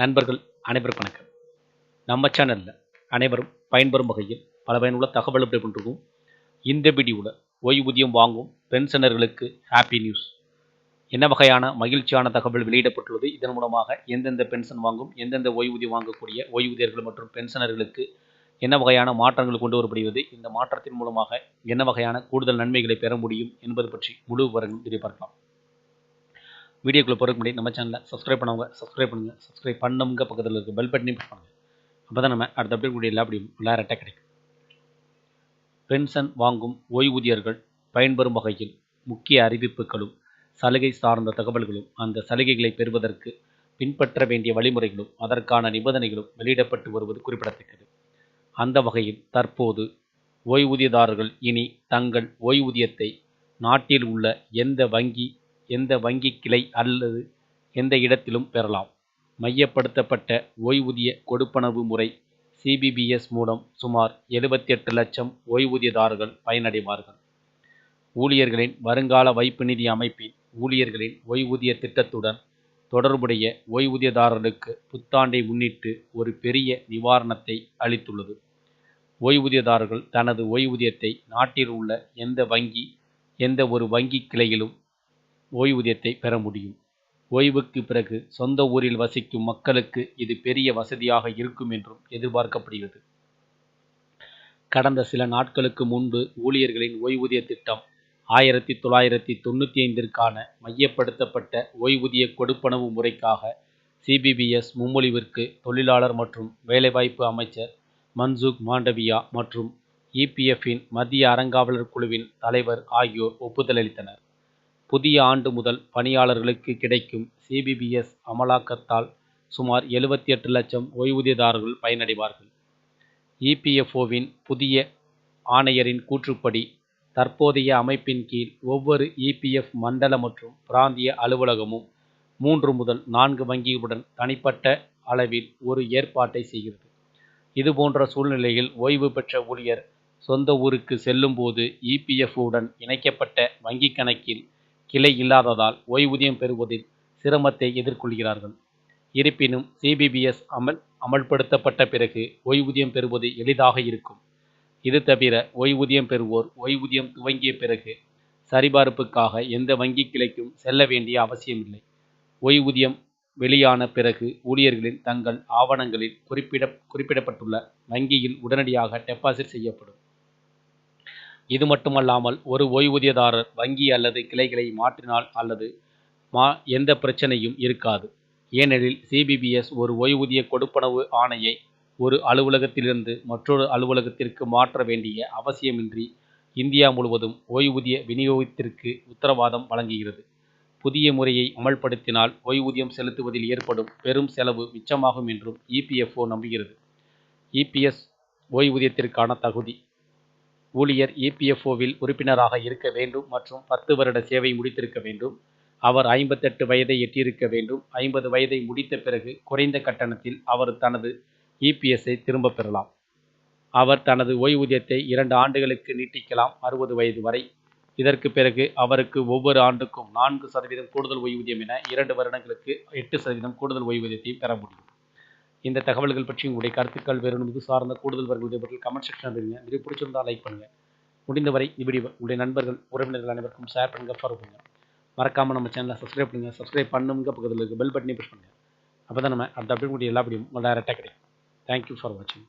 நண்பர்கள் அனைவருக்கும் வணக்கம். நம்ம சேனலில் அனைவரும் பயன்பெறும் வகையில் பல பயனுள்ள தகவல் எப்படி பண்ணிருக்கோம் இந்த வீடியோவில் ஓய்வூதியம் வாங்கும் பென்ஷனர்களுக்கு ஹாப்பி நியூஸ் என்ன வகையான மகிழ்ச்சியான தகவல் வெளியிடப்பட்டுள்ளது? இதன் மூலமாக எந்தெந்த பென்ஷன் வாங்கும் எந்தெந்த ஓய்வூதியம் வாங்கக்கூடிய ஓய்வூதியர்கள் மற்றும் பென்ஷனர்களுக்கு என்ன வகையான மாற்றங்கள் கொண்டு வரப்படுகிறது? இந்த மாற்றத்தின் மூலமாக என்ன வகையான கூடுதல் நன்மைகளை பெற முடியும் என்பது பற்றி முழு விவரங்கள் எதிர்பார்க்கலாம் வீடியோக்குள்ளே போகிறதுக்கு முன்னாடி நம்ம சேனலை சப்ஸ்கிரைப் பண்ணவங்க சப்ஸ்கிரைப் பண்ணுங்கள் சப்ஸ்கிரைப் பண்ணுங்க பக்கத்தில் இருக்க பெல் பட்டனையும் ப்ரெஸ் பண்ணுங்கள் அப்போ தான் நம்ம அடுத்த அப்டேட் கூடிய எல்லா அப்படியும் விளையாட்டை கிடைக்கும். பென்ஷன் வாங்கும் ஓய்வூதியர்கள் பயன்பெறும் வகையில் முக்கிய அறிவிப்புகளும் சலுகை சார்ந்த தகவல்களும் அந்த சலுகைகளை பெறுவதற்கு பின்பற்ற வேண்டிய வழிமுறைகளும் அதற்கான நிபந்தனைகளும் வெளியிடப்பட்டு வருவது குறிப்பிடத்தக்கது. அந்த வகையில் தற்போது ஓய்வூதியதாரர்கள் இனி தங்கள் ஓய்வூதியத்தை நாட்டில் உள்ள எந்த வங்கி எந்த வங்கி கிளை அல்லது எந்த இடத்திலும் பெறலாம். மையப்படுத்தப்பட்ட ஓய்வூதிய கொடுப்பனவு முறை சிபிபிஎஸ் மூலம் சுமார் எழுபத்தி எட்டு லட்சம் ஓய்வூதியதாரர்கள் பயனடைவார்கள். ஊழியர்களின் வருங்கால வைப்பு நிதி அமைப்பின் ஊழியர்களின் ஓய்வூதிய திட்டத்துடன் தொடர்புடைய ஓய்வூதியதாரர்களுக்கு புத்தாண்டை முன்னிட்டு ஒரு பெரிய நிவாரணத்தை அளித்துள்ளது. ஓய்வூதியதாரர்கள் தனது ஓய்வூதியத்தை நாட்டில் உள்ள எந்த வங்கி எந்த ஒரு வங்கி கிளையிலும் ஓய்வூதியத்தை பெற முடியும். ஓய்வுக்கு பிறகு சொந்த ஊரில் வசிக்கும் மக்களுக்கு இது பெரிய வசதியாக இருக்கும் என்றும் எதிர்பார்க்கப்படுகிறது. கடந்த சில நாட்களுக்கு முன்பு ஊழியர்களின் ஓய்வூதிய திட்டம் ஆயிரத்தி தொள்ளாயிரத்தி தொண்ணூற்றி ஐந்திற்கான மையப்படுத்தப்பட்ட ஓய்வூதிய கொடுப்பனவு முறைக்காக சிபிபிஎஸ் முன்மொழிவிற்கு தொழிலாளர் மற்றும் வேலைவாய்ப்பு அமைச்சர் மன்சுக் மாண்டவியா மற்றும் இபிஎஃப்பின் மத்திய அறங்காவலர் குழுவின் தலைவர் ஆகியோர் ஒப்புதல் அளித்தனர் புதிய ஆண்டு முதல் பணியாளர்களுக்கு கிடைக்கும் சிபிபிஎஸ் அமலாக்கத்தால் சுமார் எழுபத்தி எட்டு லட்சம் ஓய்வூதியதாரர்கள் பயனடைவார்கள். இபிஎஃப்ஓவின் புதிய ஆணையரின் கூற்றுப்படி தற்போதைய அமைப்பின் கீழ் ஒவ்வொரு இபிஎஃப் மண்டல மற்றும் பிராந்திய அலுவலகமும் மூன்று முதல் நான்கு வங்கிகளுடன் தனிப்பட்ட அளவில் ஒரு ஏற்பாட்டை செய்கிறது. இதுபோன்ற சூழ்நிலையில் ஓய்வு பெற்ற ஊழியர் சொந்த ஊருக்கு செல்லும்போது இபிஎஃப்உடன் இணைக்கப்பட்ட வங்கிக் கணக்கில் கிளை இல்லாததால் ஓய்வூதியம் பெறுவதில் சிரமத்தை எதிர்கொள்கிறார்கள். இருப்பினும் சிபிபிஎஸ் அமல் அமல்படுத்தப்பட்ட பிறகு ஓய்வூதியம் பெறுவது எளிதாக இருக்கும். இது தவிர ஓய்வூதியம் பெறுவோர் ஓய்வூதியம் துவங்கிய பிறகு சரிபார்ப்புக்காக எந்த வங்கி கிளைக்கும் செல்ல வேண்டிய அவசியமில்லை. ஓய்வூதியம் வெளியான பிறகு ஊழியர்களின் தங்கள் ஆவணங்களில் குறிப்பிட குறிப்பிடப்பட்டுள்ள வங்கியில் உடனடியாக டெபாசிட் செய்யப்படும். இது மட்டுமல்லாமல் ஒரு ஓய்வூதியதாரர் வங்கி அல்லது கிளைகளை மாற்றினால் அல்லது மா எந்த பிரச்சனையும் இருக்காது. ஏனெனில் சிபிபிஎஸ் ஒரு ஓய்வூதிய கொடுப்பனவு ஆணையை ஒரு அலுவலகத்திலிருந்து மற்றொரு அலுவலகத்திற்கு மாற்ற வேண்டிய அவசியமின்றி இந்தியா முழுவதும் ஓய்வூதிய விநியோகத்திற்கு உத்தரவாதம் வழங்குகிறது. புதிய முறையை அமல்படுத்தினால் ஓய்வூதியம் செலுத்துவதில் ஏற்படும் பெரும் செலவு மிச்சமாகும் என்றும் இபிஎஃப்ஓ நம்புகிறது. இபிஎஸ் ஓய்வூதியத்திற்கான தகுதி. ஊழியர் இபிஎஃப்ஓவில் உறுப்பினராக இருக்க வேண்டும் மற்றும் பத்து வருட சேவை முடித்திருக்க வேண்டும். அவர் ஐம்பத்தெட்டு வயதை எட்டியிருக்க வேண்டும். ஐம்பது வயதை முடித்த பிறகு குறைந்த கட்டணத்தில் அவர் தனது இபிஎஸ்ஐ திரும்ப பெறலாம். அவர் தனது ஓய்வூதியத்தை இரண்டு ஆண்டுகளுக்கு நீட்டிக்கலாம் அறுபது வயது வரை. இதற்கு பிறகு அவருக்கு ஒவ்வொரு ஆண்டுக்கும் நான்கு சதவீதம் கூடுதல் ஓய்வூதியம் என இரண்டு வருடங்களுக்கு எட்டு சதவீதம் கூடுதல் ஓய்வூதியத்தையும் பெற முடியும். இந்த தகவல்கள் பற்றி உங்களுடைய கருத்துக்கள் வேறு இது சார்ந்த கூடுதல் வருவது கமெண்ட் செக்ஷன் இருங்க இது பிடிச்சிருந்தால் லைக் பண்ணுங்கள் முடிந்தவரை இப்படி உங்களுடைய நண்பர்கள் உறவினர்கள் அனைவருக்கும் ஷேர் பண்ணுங்கள் ஃபாலோ பண்ணுங்கள் மறக்காமல் நம்ம சேனலை சப்ஸ்கிரைப் பண்ணுங்கள் சப்ஸ்கிரைப் பண்ணுங்க பக்கத்தில் இருக்க பெல் பட்டனை ப்ரெஸ் பண்ணுங்கள் அப்போ தான் நம்ம அடுத்த அப்டேட் எல்லா வீடியோ உங்கள் டேரெக்டாக கிடைக்கும். தேங்க்யூ ஃபார் வாட்சிங்